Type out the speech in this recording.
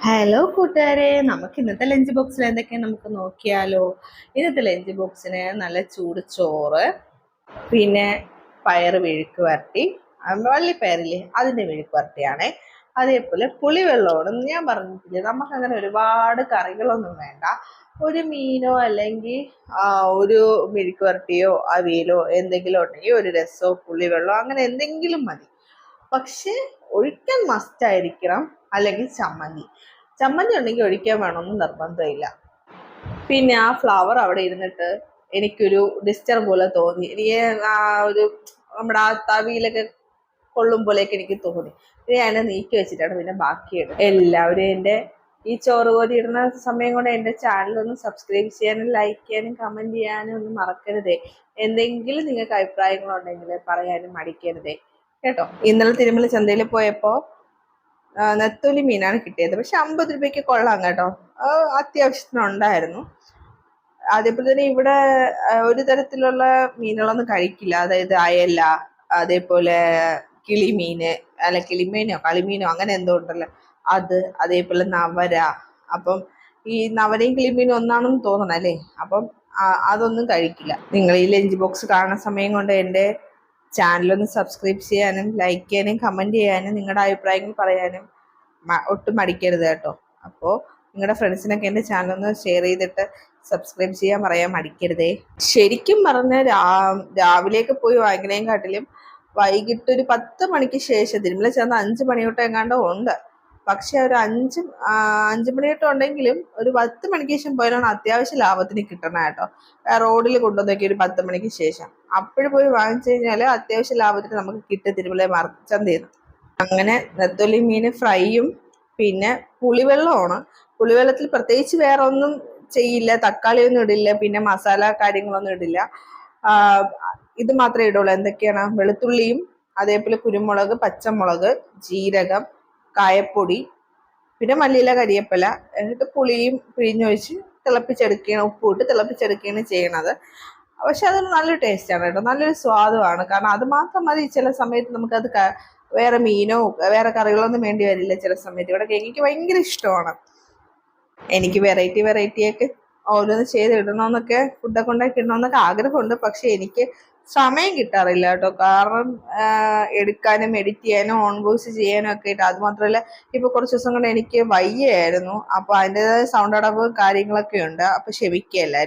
Hello കൂട്ടുകാരെ. നമുക്ക് ഇന്നത്തെ ലഞ്ച് ബോക്സിൽ എന്തൊക്കെയാണ് നമുക്ക് നോക്കിയാലോ? ഇന്നത്തെ ലഞ്ച് ബോക്സിന് നല്ല ചൂട് ചോറ് പിന്നെ പയർ മെഴുക്ക് വരട്ടി വള്ളിപ്പയറില്ലേ അതിന്റെ മെഴുക്ക് വരട്ടിയാണേ. അതേപോലെ പുളിവെള്ളമാണ് ഞാൻ പറഞ്ഞിട്ടില്ലേ നമുക്ക് അങ്ങനെ ഒരുപാട് കറികളൊന്നും വേണ്ട. ഒരു മീനോ അല്ലെങ്കിൽ ഒരു മെഴുക്ക് വരട്ടിയോ അവിയലോ എന്തെങ്കിലും ഉണ്ടെങ്കിൽ ഒരു രസമോ പുളിവെള്ളമോ അങ്ങനെ എന്തെങ്കിലും മതി. പക്ഷെ ഒഴിക്കാൻ മസ്റ്റ് ആയിരിക്കണം അല്ലെങ്കിൽ ചമ്മന്തി. ചമ്മന്തി ഉണ്ടെങ്കിൽ ഒഴിക്കാൻ വേണമെന്ന് നിർബന്ധമില്ല. പിന്നെ ആ ഫ്ലവർ അവിടെ ഇരുന്നിട്ട് എനിക്കൊരു ഡിസ്റ്റർബ് പോലെ തോന്നി. എനിക്ക് ആ ഒരു നമ്മുടെ ആ തവിയിലൊക്കെ കൊള്ളും പോലെയൊക്കെ എനിക്ക് തോന്നി. പിന്നെ ഞാൻ നീക്കി വെച്ചിട്ടാണ് പിന്നെ ബാക്കിയുണ്ട് എല്ലാവരും എന്റെ ഈ ചോറ് കോരി ഇടുന്ന സമയം കൊണ്ട് എന്റെ ചാനൽ ഒന്ന് സബ്സ്ക്രൈബ് ചെയ്യാനും ലൈക്ക് ചെയ്യാനും കമന്റ് ചെയ്യാനും ഒന്നും മറക്കരുതേ. എന്തെങ്കിലും നിങ്ങൾക്ക് അഭിപ്രായങ്ങളുണ്ടെങ്കിൽ പറയാനും മടിക്കരുതേ. കേട്ടോ? ഇന്നലെ തിരുമല ചന്തയിൽ പോയപ്പോൾ നെത്തോലി മീനാണ് കിട്ടിയത്. പക്ഷെ അമ്പത് രൂപയ്ക്ക് കൊള്ളാം കേട്ടോ. ആ, അത്യാവശ്യത്തിന് ഉണ്ടായിരുന്നു. അതേപോലെ തന്നെ ഇവിടെ ഒരു തരത്തിലുള്ള മീനുകളൊന്നും കഴിക്കില്ല. അതായത് അയല അതേപോലെ കിളിമീന് അല്ല കിളിമീനോ കളിമീനോ അങ്ങനെ എന്തോ ഉണ്ടല്ലോ. അത് അതേപോലെ നവര. അപ്പം ഈ നവരയും കിളിമീനും ഒന്നാണെന്ന് തോന്നണം അല്ലേ അപ്പം അതൊന്നും കഴിക്കില്ല. നിങ്ങൾ ഈ ലഞ്ച് ബോക്സ് കാണുന്ന സമയം കൊണ്ട് എന്റെ ചാനലൊന്ന് സബ്സ്ക്രൈബ് ചെയ്യാനും ലൈക്ക് ചെയ്യാനും കമന്റ് ചെയ്യാനും നിങ്ങളുടെ അഭിപ്രായങ്ങൾ പറയാനും ഒട്ടും മടിക്കരുത് കേട്ടോ. അപ്പോൾ നിങ്ങളുടെ ഫ്രണ്ട്സിനൊക്കെ എന്റെ ചാനൽ ഒന്ന് ഷെയർ ചെയ്തിട്ട് സബ്സ്ക്രൈബ് ചെയ്യാൻ പറയാൻ മടിക്കരുതേ. ശരിക്കും പറഞ്ഞാൽ രാ രാവിലെയൊക്കെ പോയി വാങ്ങിക്കണേം കാട്ടിലും വൈകിട്ട് ഒരു പത്ത് മണിക്ക് ശേഷം തിരുമല ചേർന്ന് അഞ്ച് മണി തൊട്ട് എങ്ങാണ്ടോ ഉണ്ട്. പക്ഷെ ഒരു അഞ്ച് അഞ്ച് മണി തൊട്ട് ഉണ്ടെങ്കിലും ഒരു പത്ത് മണിക്ക് ശേഷം പോയാലാണ് അത്യാവശ്യം ലാഭത്തിന് കിട്ടണം കേട്ടോ. റോഡിൽ കൊണ്ടുവന്നൊക്കെ ഒരു പത്ത് മണിക്ക് ശേഷം. അപ്പോഴും പോയി വാങ്ങിച്ചു കഴിഞ്ഞാൽ അത്യാവശ്യം ലാഭത്തിന് നമുക്ക് കിട്ടും തിരുമല ചന്തയിൽ അങ്ങനെ നെത്തോലി മീൻ ഫ്രൈയും പിന്നെ പുളിവെള്ളമാണ്. പുളിവെള്ളത്തിൽ പ്രത്യേകിച്ച് വേറെ ഒന്നും ചെയ്യില്ല തക്കാളി ഒന്നും ഇടില്ല പിന്നെ മസാല കാര്യങ്ങളൊന്നും ഇടില്ല. ഇത് മാത്രമേ ഇടുള്ളൂ. എന്തൊക്കെയാണ്? വെളുത്തുള്ളിയും അതേപോലെ കുരുമുളക് പച്ചമുളക് ജീരകം കായപ്പൊടി പിന്നെ മല്ലിയില കരിയപ്പല എന്നിട്ട് പുളിയും പിഴിഞ്ഞൊഴിച്ച് തിളപ്പിച്ചെടുക്കുകയാണ് ഉപ്പിട്ട് തിളപ്പിച്ചെടുക്കുകയാണ് ചെയ്യണത്. പക്ഷെ അതൊരു നല്ലൊരു ടേസ്റ്റാണ് കേട്ടോ. നല്ലൊരു സ്വാദുമാണ്. കാരണം അത് മാത്രം മതി ചില സമയത്ത് നമുക്കത് വേറെ മീനോ വേറെ കറികളൊന്നും വേണ്ടി വരില്ല ചില സമയത്ത്. ഇവിടെ എനിക്ക് ഭയങ്കര ഇഷ്ടമാണ്. എനിക്ക് വെറൈറ്റി വെറൈറ്റിയൊക്കെ ഓരോന്ന് ചെയ്ത് ഇടണമെന്നൊക്കെ ഫുഡൊക്കെ ഉണ്ടാക്കി ഇടണമെന്നൊക്കെ ആഗ്രഹമുണ്ട്. പക്ഷെ എനിക്ക് സമയം കിട്ടാറില്ല കേട്ടോ. കാരണം എടുക്കാനും എഡിറ്റ് ചെയ്യാനും ഓൺ വോയിസ് ചെയ്യാനും ഒക്കെ ആയിട്ട് അതുമാത്രമല്ല ഇപ്പൊ കുറച്ച് ദിവസം കൊണ്ട് എനിക്ക് വയ്യായിരുന്നു. അപ്പൊ അതിന്റെതായ സൗണ്ട് അടവ് കാര്യങ്ങളൊക്കെ ഉണ്ട്. അപ്പൊ ക്ഷമിക്കുകയല്ല